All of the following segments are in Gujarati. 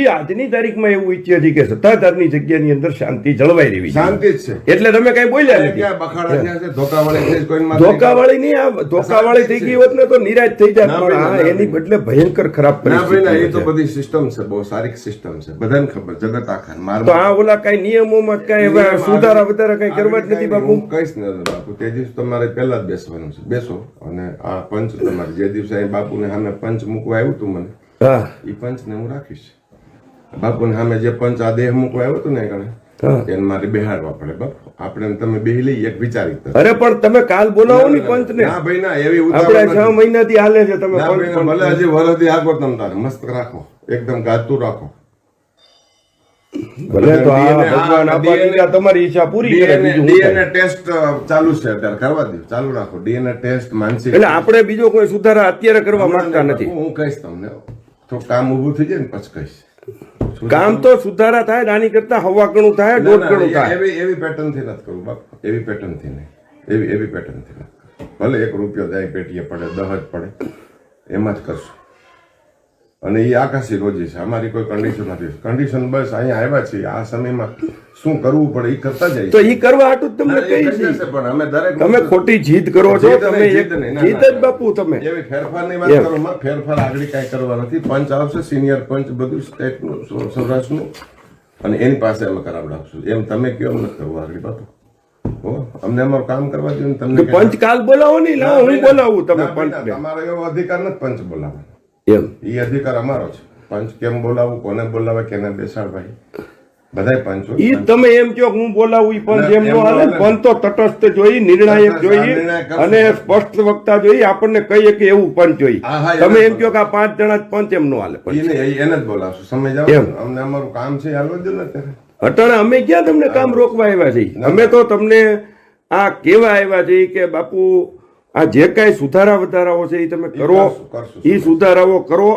એ આજની તારીખમાં એવું ઈચ્છે છે. કે સત્તાધારની જગ્યાની અંદર શાંતિ જળવાઈ રહેવી શાંતિ જ છે. એટલે તમે કઈ બોલ્યા નથી. ધોકાવાળી નહીં. આ ધોકાવાળી થઈ ગઈ હોત ને તો નિરાશ થઈ જાત પણ એની બદલે ભયંકર ખરાબ ના એ તો. બધી સિસ્ટમ છે બહુ સારી સિસ્ટમ છે. બધાને ખબર જગત આખા માર તો આ ઓલા કઈ નિયમોમાં કઈ સુધારા વધારા કઈ કરવા જ નથી બાપુ? હું કહીશ ને બાપુ તે દિવસ તમારે પહેલા જ બેસવાનું છે. બેસો અને આ પંચ તમારે જે દિવસે બાપુને સામે પંચ મૂકવા આવ્યું હતું મને હા. એ પંચને હું રાખીશ. બાપુને સામે જે પંચ આ દેહ મૂકવા આવ્યો હતો ને. કણે મારે બેહાડવા પડે. બાપુ આપણે તમે બેહી લઈ એક વિચારી અરે પણ તમે કાલ બોલાવો ને પંચ ને ના. ભાઈ ના એવી આપણે છ નથી. મહિનાથી હાલે છે તમે ના ભાઈ પંચ ના, ભલે હજી વરદી આગો તમ તારે. મસ્ત રાખો. એકદમ ગાતું રાખો. ભલે તો આ ભગવાન આપવા દીધા તમારી ઈચ્છા પૂરી કરે બીજું ટેસ્ટ ચાલુ છે અત્યારે. કરવા દો ચાલુ રાખો. ડીએનએ ટેસ્ટ માનસિક એટલે આપણે બીજો કોઈ સુધારા અત્યારે કરવા માંગતા નથી. હું કહીશ તમને તો કામ ઊભું થઈ જાય ને પછી કહીશ. કામ તો સુધારા થાય નાની કરતા હવા ગણું થાય દોઢ કણું થાય. એવી એવી પેટર્નથી નથી કરવું બાપ. એવી પેટર્નથી નહીં. એવી એવી પેટર્નથી ભલે એક રૂપિયો જાય પેટીએ પડે દહ જ પડે. એમાં જ કરશું. અને એ આકાશી રોજી છે. અમારી કોઈ કન્ડિશન નથી. કન્ડિશન બસ અહીંયા આવ્યા છીએ. આ સમયમાં શું કરવું પડે એ કરતા જાય તો એ કરવા હાટું તમને કહી છે પણ અમે દરેક તમે ખોટી જીદ કરો છો તમે જીદ જ બાપુ તમે. એવી ફેરફારની વાત કરો ફેરફાર આગળ કાંઈ કરવા નથી. પંચ આવશે સિનિયર પંચ બધું સ્ટેટનું સૌરાષ્ટ્રનું. અને એની પાસે અમે કરાવડાવશું એમ તમે કયો અમને કરવું આગળ બાપુ. અમને અમારું કામ કરવા દો તમને પંચ કાલ બોલાવો નહીં હું બોલાવું તમે પંચ તમારો એવો અધિકાર નથી પંચ બોલાવવાનો. એમ. એ અધિકાર અમારો છે. પંચ કેમ બોલાવું કોને બોલાવે કેને બેસાડવાય? બધાય પંચ ઈ તમે એમ કહો હું બોલાવું ઈ પંચ એમ એમ નો હાલે પંચ તો તટસ્થ જોઈ નિર્ણાયક જોઈ. અને સ્પષ્ટ વક્તા જોઈ આપણને કહીએ કે એવું પંચ જોઈ. તમે એમ કહો કે આ પાંચ જણા પંચ એમ નો હાલે એને જ બોલાવશું. સમજાવ એમ. અમને અમારું કામ છે હાલવા દો ને અટાણે અમે ક્યાં તમને કામ રોકવા આવ્યા છીએ? અમે તો તમને આ કેવા આવ્યા છીએ કે બાપુ આ જે કાંઈ સુધારા વધારાઓ છે એ તમે કરો. એ સુધારાઓ કરો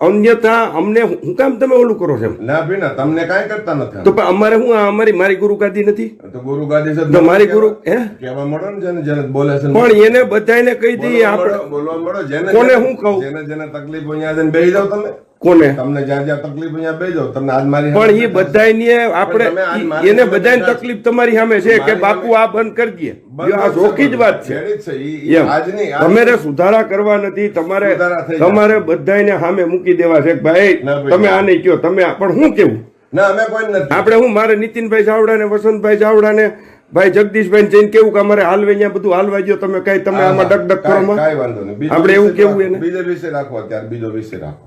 અન્યથા અમને હું કામ તમે ઓલું કરો છો? ના ભાઈ ના તમને કાંઈ કરતા નથી તો અમારે હું અમારી મારી ગુરુ ગાદી નથી તો ગુરુ ગાદી છે મારી ગુરુ હે કેવા મળો ને જેને જેને બોલે છે પણ એને બધાને કહી દઈએ બોલવા આપણે બોલવા મળો જેને કોને હું કહું? જેને જેને તકલીફ અહીંયા જઈને બેસી જાવ તમે કોને? તમને જ્યાં જ્યાં તકલીફ અહીંયા બેજો તમને આજ મારી પણ એ સામે આપણે તમે એને સામે તકલીફ તમારી સામે છે કે બાપુ આ બંધ કરી દે. આ જોખી જ વાત છે. તમારે સુધારા કરવા નથી તમારે. તમારે બધાને સામે મૂકી દેવા છે ભાઈ તમે આ નહીં કયો તમે પણ શું કેવું? ના અમે કોઈ નથી. આપણે હું મારે નીતિનભાઈ ચાવડા ને વસંતભાઈ ચાવડા ને ભાઈ જગદીશભાઈ જઈને કેવું કે અમારે હાલવે અહીંયા બધું હાલવા ગયો તમે કઈ તમે આમાં ડક કરો નહીં. બીજો આપણે એવું કેવું. એને? બીજો વિષય રાખો અત્યારે બીજો વિષય રાખો.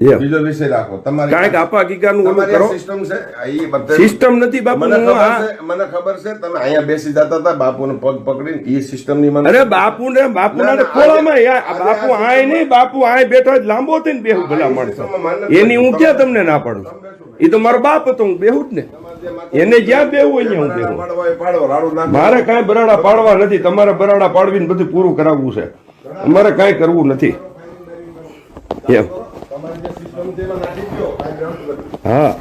બીજો વિષય રાખો. તમારી કાંઈક આપા ગીગાનું કરો. સિસ્ટમ છે આ ઈ સિસ્ટમ નથી બાપુ મને ખબર છે મને ખબર છે તમે અહીંયા બેસી જતા હતા બાપુને પગ પકડીને ઈ સિસ્ટમની મને અરે બાપુ ને બાપુ ના, ના ના, ખોળામાં યાર, બાપુ આય નહીં બાપુ આય બેઠો જ લાંબો થઈને બેહું ભલા માણસો. એની હું ક્યાં તમને ના પાડું? એ તો મારો બાપ હતો હું બેહું જ ને. એને જ્યાં બેવું હોય હું બેહું. પાડવા. મારે કાંઈ બરાડા પાડવા નથી તમારે બરાડા પાડવીને બધું પૂરું કરાવવું છે. અમારે કાંઈ કરવું નથી. એમ. હા.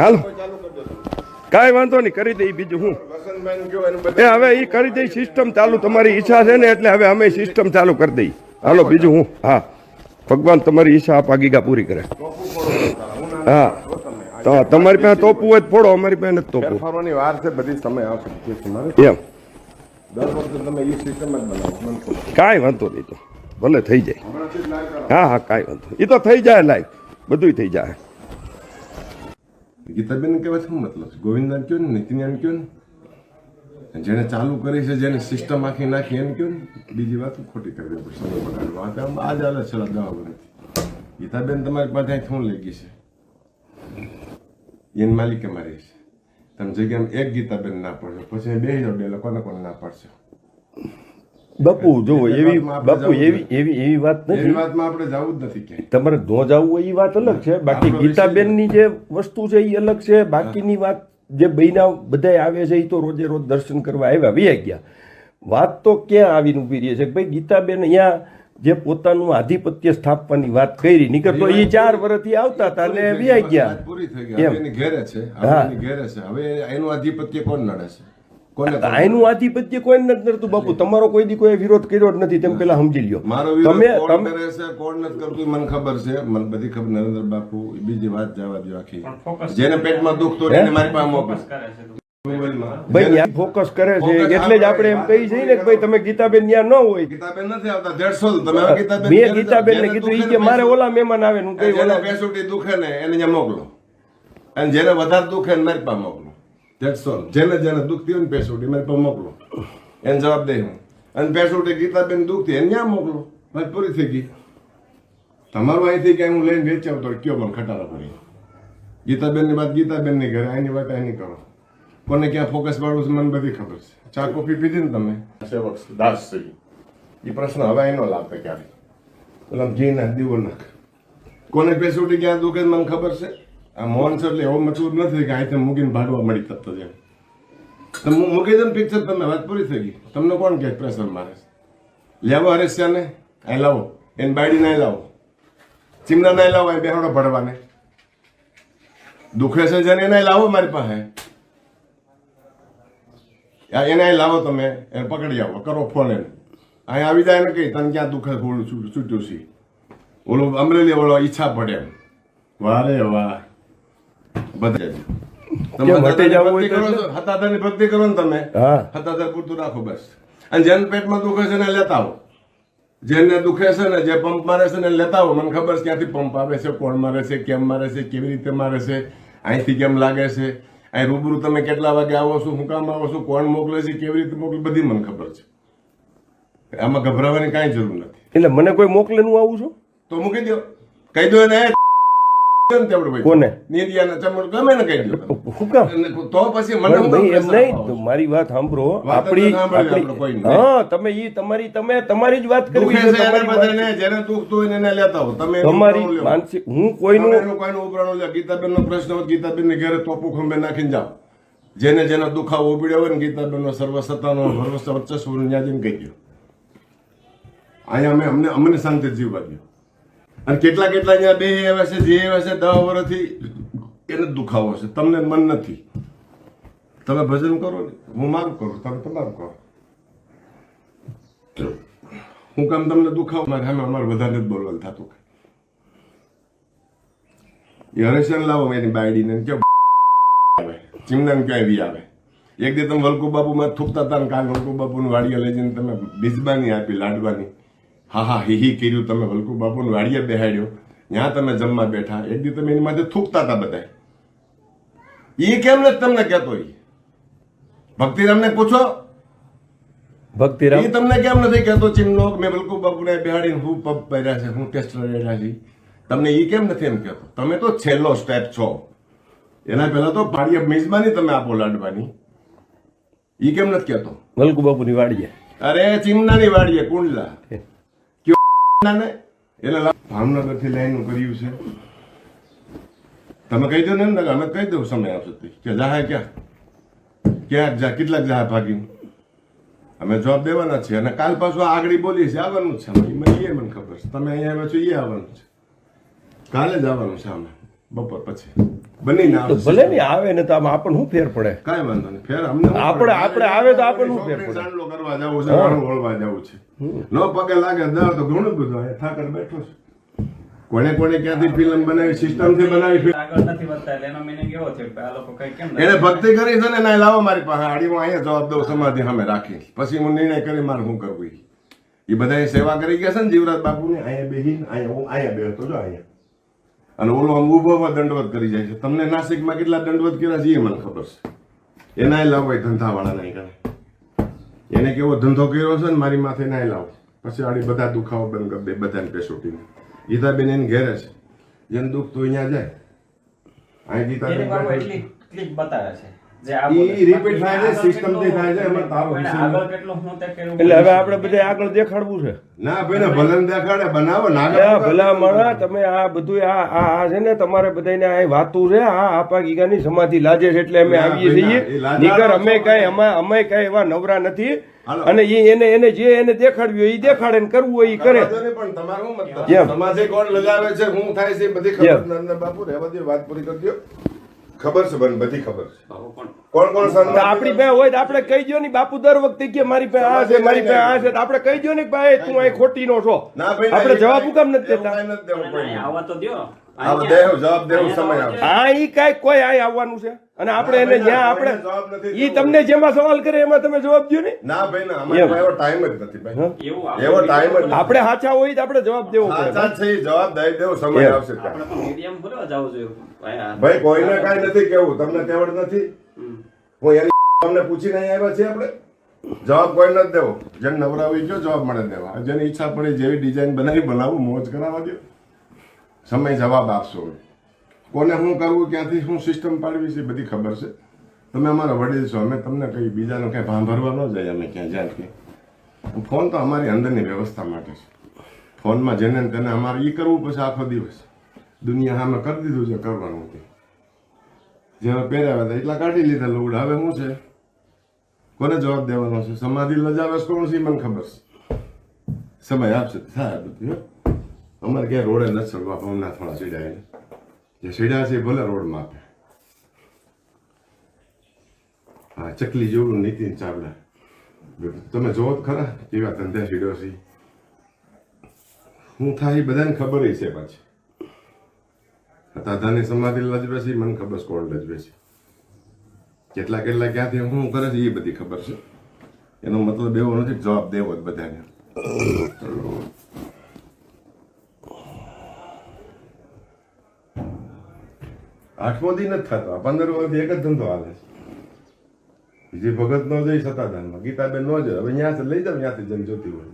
હાલ. કાંઈ વાંધો નહીં કરી દઈ બીજું હું. એ હવે એ કરી દઈ સિસ્ટમ ચાલુ તમારી ઈચ્છા છે ને એટલે હવે અમે સિસ્ટમ ચાલુ કરી દઈ હાલો બીજું હું. હા. ભગવાન તમારી ઈચ્છા આપ આગીગા પૂરી કરે. હા તો તમારી પાસે તોપવું હોય ફોડો અમારી પાસે નથી તોપવું ફરવાની વાર છે બધી સમય આવશે. એમ. દર વખતે તમે એ સિસ્ટમ જ બનાવો. કાંઈ વાંધો નહીં તો. ભલે થઈ જાય. હા હા, કાંઈ વાંધો. એ તો થઈ જાય લાઈવ બધું થઈ જાય. ગીતાબેન કહેવાય શું મતલબ ગોવિંદાન કયો ને નીતિન્યાન કયો ને? જેને ચાલુ કરી છે, જેને સિસ્ટમ આખી નાખી, એમ કયો ને? બીજી વાત ખોટી કરી સમય બગાડવા આ જ હાલે છેલ્લા દવા વર્ષથી ગીતાબેન તમારી પાસે અહીં શું લઈ ગઈ છે. એની માલિકે મારી છે. તમે જગ્યામાં એક ગીતાબેન ના પડશો, પછી બે બે લોકોને કોને ના પાડશો? બાપુ જો એવી બાપુ એવી એવી એવી વાત એવી નથી વાતમાં આપણે જવું જ નથી ક્યાંય. તમારે નો જવું હોય એ વાત અલગ છે. બાકી ગીતાબેનની જે વસ્તુ છે એ અલગ છે. બાકીની વાત જે બહેના બધા આવે છે એ તો રોજે રોજ દર્શન કરવા આવ્યા વી ગયા. વાત તો ક્યાં આવીને ઊભી રહી છે? ભાઈ ગીતાબેન અહીંયા જે પોતાનું આધિપત્ય સ્થાપવાની વાત કરી નીકળ તો એ ચાર વર્ષથી આવતા હતા અને વ્યાઈ ગયા. પૂરી થઈ ગઈ. એની ઘેરે છે. હા. ઘેરે છે. હવે એનું આધિપત્ય કોણ નડે છે? આનું આધિપત્ય કોઈ નથી નડતું બાપુ. તમારો કોઈ દી કોઈ વિરોધ કર્યો જ નથી તેમ પેલા સમજી લ્યો. મારો તમે કોણ કરે છે કોણ નથી કરતું મને ખબર છે. મને બધી ખબર નરેન્દ્ર બાપુ બીજી વાત જવા દો આખી. જેને પેટમાં દુખતું તો એને મારી પાસે મોકલો. ભાઈ ફોકસ કરે છે. એટલે જ આપણે એમ કહી ને કે ભાઈ તમે ગીતાબેન ત્યાં ન હોય. ગીતાબેન નથી આવતા દેડસો તમે ગીતાબેન મેં ગીતાબેન ને કીધું ઈ કે મારે ઓલા મહેમાન આવે હું કઈ ઓલા બેસુટી દુખે ને એને ત્યાં મોકલો. અને જેને વધારે દુખે ને મારી પાસે મોકલો. That's ઓલ જેને જેને દુઃખ હોય ને પેસોટી મારી પર મોકલો. એને જવાબ દઈ હું. અને પેસોટી ગીતાબેન દુઃખ થયું. એને ત્યાં મોકલો? વાત પૂરી થઈ ગઈ. તમારું અહીંથી ક્યાંય હું લઈને વેચાવ તો કયો પણ ખટારા પડી ગીતાબેનની વાત ગીતાબેનની ઘરે આની વાત આની કરો. કોને ક્યાં ફોકસ પાડવું છે મને બધી ખબર છે. ચા કોફી પીધી ને તમે? સેવક દાસ છે. એ પ્રશ્ન હવે એનો લાગતો ક્યારે પેલા ઘી નાખ દીવો નાખ. કોને પેસોટી ક્યાં દુઃખે મને ખબર છે? આ મોહન છે એટલે એવો મતલબ નથી કે અહીંથી મૂકીને ભાગવા મળી તત્તો છે. તમે મૂકી દે પિક્ચર તમે, વાત પૂરી થઈ ગઈ. તમને કોણ કહે પ્રેશર મારે? લેવો ને અહીં લાવો. એને બાયડી નહીં લાવો. ચીમના નહીં લાવો એ બેહાડો ભરવાને. દુખે છે જેને એને લાવો મારી પાસે. એને લાવો તમે, એને પકડી આવો. કરો ફોન એને. અહીં આવી જાય ને કઈ તને ક્યાં દુખે છૂટ્યું છે. ઓલો અમરેલી વાળો ઈચ્છા પડે એમ. વારે વાહ. બધા જ. તમે કેમ હટી જવું હોય ભક્તિ તો કરો છો? હતાધારની ભક્તિ કરો ને તમે? હતાધાર પૂરતું રાખો બસ. અને જેને પેટમાં દુખે છે ને લેતા આવો. જેને દુખે છે ને જે પંપ મારે છે ને લેતા આવો. મને ખબર છે ક્યાંથી પંપ આવે છે કોણ મારે છે કેમ મારે છે કેવી રીતે મારે છે અહીંથી કેમ લાગે છે. અહીં રૂબરૂ તમે કેટલા વાગે આવો છો હું કામ આવો છો કોણ મોકલે છે કેવી રીતે મોકલે બધી મને ખબર છે. આમાં ગભરાવાની કાંઈ જરૂર નથી. એટલે મને કોઈ મોકલે આવું છું? તો મૂકી દો કહી દો ને ને તેવડું ભાઈ કોને? નિર્યાને ગમે ને કહી દો તમે. શું કામ. તો પછી મને હું ભાઈ એમ નહીં અપાવો તો છો? મારી વાત સાંભળો. આપણી સાંભળવી આપણે આપણી કોઈની. હા તમે ઈ તમારી તમે તમારી જ વાત કરવી છે છે તમારી જેને દુખતું ને એને લેતા હો તમે તમારી માનસિક હું કોઈનું કોઈનું ઉપરાણું લ્યો. ગીતાબેનનો પ્રશ્ન હોય ગીતાબેનને ઘરે તોપું ખંભે નાખીને જાઓ. જેને જેનો દુખાવો ઉભડ્યો હોય ને ગીતાબેનનો સર્વસત્તાનો સર્વસ્વ વર્ચસ્વ ન્યા જઈને કહી ગયો અહીંયા અમે અમને અમને શાંતિ જીવવા દો અને કેટલા કેટલા અહીંયા બે એવા છે, જે એવા છે દસ વર્ષથી એને દુખાવો છે. તમને મન નથી. તમે ભજન કરો ને, હું મારું કરું, તમે તમારું કરો. હું કામ તમને દુખાવ મારે સામે અમારે વધારે જ બોલવાનું થતું એ હરેશન લાવો, એની બાયડીને કે આવે? ચીમનાને ક્યાંય બી આવે? એક દી તમે વલકુ બાપુમાં થૂકતા હતા ને કાલ વલકુ બાપુની વાડીએ લઈ જઈને તમે બીજબાની આપી, લાડવાની. હા હા હિ હિ કર્યું. તમે વલકુ બાપુને વાડીએ બેહાડ્યો. ત્યાં તમે જમવા બેઠા. એક દી તમે એની માથે થૂકતા હતા બધા એ કેમ નથી તમને કહેતો એ ભક્તિરામને પૂછો. ભક્તિરામ? એ તમને કેમ નથી કહેતો ચિમનો? મેં વલકુ બાપુને બેહાડીને હું પગ પહેર્યા છે હું ટેસ્ટ રહેલા છે. તમને એ કેમ નથી એમ કહેતો? તમે તો છેલ્લો સ્ટેપ છો. એના પહેલા તો પાડીએ મિજબાની તમે આપો લાડવાની. એ કેમ નથી કહેતો? વલકુ બાપુની વાડીએ. અરે ચીમનાની વાડીએ કુંડલા. એટલે થી લાઈન કર્યું છે. તમે કહી દો ને એમ અમે કહી દઉં સમય આવશે. કે જાહે ક્યાં? ક્યાં જા કેટલાક જાહે ભાગ્યું અમે જવાબ દેવાના છીએ અને કાલ પાછું આગળ બોલીએ છે આવવાનું છે. મને એ મને ખબર છે. તમે અહીંયા આવ્યા છો, એ આવવાનું છે. કાલે જ આવવાનું છે અમે. બપોર પછી. બનીને તો ભલે ને આવે ને તો આમાં આપણને શું ફેર પડે? કાંઈ વાંધો નહીં. ફેર અમને આપણે- આપણે આવે તો આપણને શું ફેર પડે? ચાંદલો કરવા જવું છે વાળું વળવા જવું છે. ન પગે લાગે તો ઘણું બધું અહીંયા થાકર બેઠો છે. કોને કોને ક્યાંથી ફિલ્મ બનાવી સિસ્ટમથી બનાવી આગળ નથી વધતા એટલે એનો meaning એવો થયો કે આ લોકો કઈ કેમ એને ભક્તિ કરી છે ને ના લાવો મારી પાસે આડી હું અહીંયા જવાબ દઉં સમાધિ સામે રાખી. પછી હું નિર્ણય કરી મારે શું કરવું ઈ. એ બધાએ સેવા કરી ગયા છે ને જીવરાજ બાપુને? અહીંયા બેહીને અહીંયા હું અહીંયા બેહતો જો અહીંયા. અને ઓલો આમ ઊભો દંડવત કરી જાય છે. તમને નાસિકમાં કેટલા દંડવત કર્યા છે એ મને ખબર છે. એના લાવ ભાઈ ધંધાવાળા નહીં કરે એને કેવો ધંધો કર્યો છે ને મારી માથે નાય લાવો. પછી આડી બધા દુખાવો બંધ કરી દે બધાને પેસોટીને. ગીતાબેન એને ઘેરે છે. જેને દુઃખ તો અહીંયા જાય. અહીં ગીતાબેન બતાવે છે. એટલે હવે આપણે બધા આગળ દેખાડવું છે. ના ભાઈ ને દેખાડે બનાવો આ ભલા માણા તમે આ બધું આ આ આ છે ને તમારે બધાને આ વાતું છે આ આપા ગીગાની સમાધિ લાજે છે એટલે અમે આવીએ છીએ. એ નીકર અમે કઈ અમે અમે કઈ એવા નવરા નથી. અને ઈ એને એને જે એને દેખાડ્યું એ દેખાડે ને કરવું હોય એ કરે. પણ તમારું મતલબ? કોણ લગાવે છે હું થાય છે બધી ખબર બાપુ રહેવા દો વાત પૂરી કરી દો ખબર છે બન બધી ખબર છે. કોણ? કોણ તો આપણી પાસે હોય તો આપણે કહી દો ને બાપુ દર વખતે કે મારી પાસે આ છે મારી પાસે આ છે. તો આપણે કહી દો ને ભાઈ તું અહીં ખોટી નો છો. આપણે જવાબ કેમ હું કામ નથી દેતા. આવો તો આવશે. આ ઈ કાંઈ કોઈ અહીં આવવાનું છે. અને આપણે એને જ્યાં આપણે ઈ તમને જેમાં સવાલ કરે એમાં તમે જવાબ દો ને. ના ભાઈ ના અમારે એવો ટાઈમ જ નથી ભાઈ. એવો ટાઈમ જ આપણે સાચા હોય તો આપણે જવાબ દેવો સાચા છે જવાબ દઈ દેવો સમય આવશે ત્યારે. આપણે તો મીડિયમ ભરવા જવું જોઈએ. ભાઈ, કોઈને કાઈ નથી કેવું. તમને તેવડ નથી. હું એની તમને પૂછીને આવ્યા છીએ આપણે? જવાબ કોઈ નથી દેવો. જેને નવરાવી ગયો જવાબ મળે દેવા. જેની ઈચ્છા પડે જેવી ડિઝાઇન બનાવી બનાવું મોજ કરાવવા દો સમય જવાબ આપશો. કોને શું કરવું, ક્યાંથી શું સિસ્ટમ પાડવી છે બધી ખબર છે. તમે અમારા વડીલ છો, અમે તમને કંઈ બીજાનો કંઈ ભાંભરવા ન જાય, અમે ક્યાં જાય કે ફોન તો અમારી અંદરની વ્યવસ્થા માટે છે. ફોનમાં જેને તેને અમારે એ કરવું પછી આખો દિવસ. દુનિયા સામે કરી દીધું છે, કરવાનું તે જેવા પહેર્યા હતા, એટલા કાઢી લીધા લોડ હવે શું છે? કોને જવાબ દેવાનો છે? સમાધિ લજાવે છે કોણ છે મને ખબર છે. સમય આપશે થાય બધું, હો. અમારે ક્યાં રોડે નથી ચડવા પવનના થોડા સીડા એને જે સીડા છે એ ભલે રોડમાં આપે હા, ચકલી જેવું નીતિન ચાવડા. તમે જોવો ખરા કેવા ધંધા સીડ્યો છે. હું થાય બધાને ખબર છે પાછી. દાદાની સમાધિ લજવે છે, મને ખબર છે કોણ લજવે છે. કેટલા કેટલા ક્યાંથી હું કરે છે એ બધી ખબર છે. એનો મતલબ એવો નથી જવાબ દેવો જ બધાને. આઠમો દી નથી થતો. પંદર વર્ષથી એક જ ધંધો હાલે છે. બીજી ભગત નો જઈ સતાધારમાં ગીતાબેન નો જાય હવે ત્યાંથી લઈ જાવ ત્યાંથી જન જોતી હોય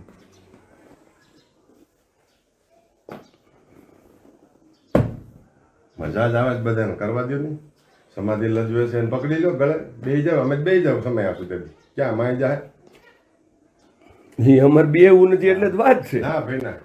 મજા જ આવે છે બધાને. કરવા દો ને. સમાધિ લજવે છે એને પકડી લો ગળે. બે જાવ અમે બે જાવ સમય આપું તે ક્યાં? માય જાય. એ અમર બે એવું નથી એટલે જ વાત છે. હા ભાઈ ના.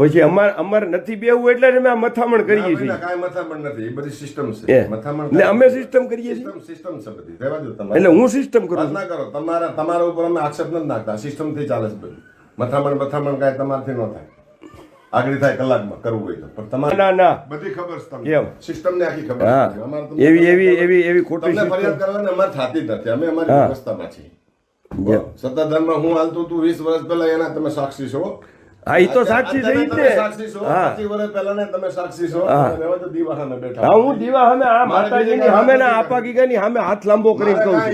પછી અમાર અમાર નથી બેવું એટલે અમે આ મથામણ કરીએ છીએ. કાંઈ મથામણ નથી. એ બધી સિસ્ટમ છે. મથામણ એટલે અમે સિસ્ટમ કરીએ છીએ. સિસ્ટમ સિસ્ટમ છે બધી. રહેવા દો તમારે. એટલે હું સિસ્ટમ કરું ના કરો. તમારા તમારા ઉપર અમે આક્ષેપ નથી નાખતા. સિસ્ટમથી ચાલે છે બધું. મથામણ મથામણ કાંઈ તમારથી ન થાય. આગળ થાય કલાકમાં કરવું હોય તો. પણ તમારે ના ના. બધી ખબર છે તમને. કેમ? સિસ્ટમ ને આખી ખબર છે અમારે એવી એવી એવી એવી ખોટી તમને ફરિયાદ સિસ્ટમ કરવાની અમારે થતી નથી. અમે અમારી. વ્યવસ્થામાં છીએ. સત્તાધારમાં હું હાલતો તું વીસ વર્ષ પહેલા એના તમે સાક્ષી છો. હા એ તો સાક્ષી છે છો. હા. તમે સાક્ષી છો. હા. તો દીવા સામે બેઠા હું દીવા હમે આ માતાજીની હમે ના આપા ગીગાની હમે હાથ લાંબો કરીને કહું છું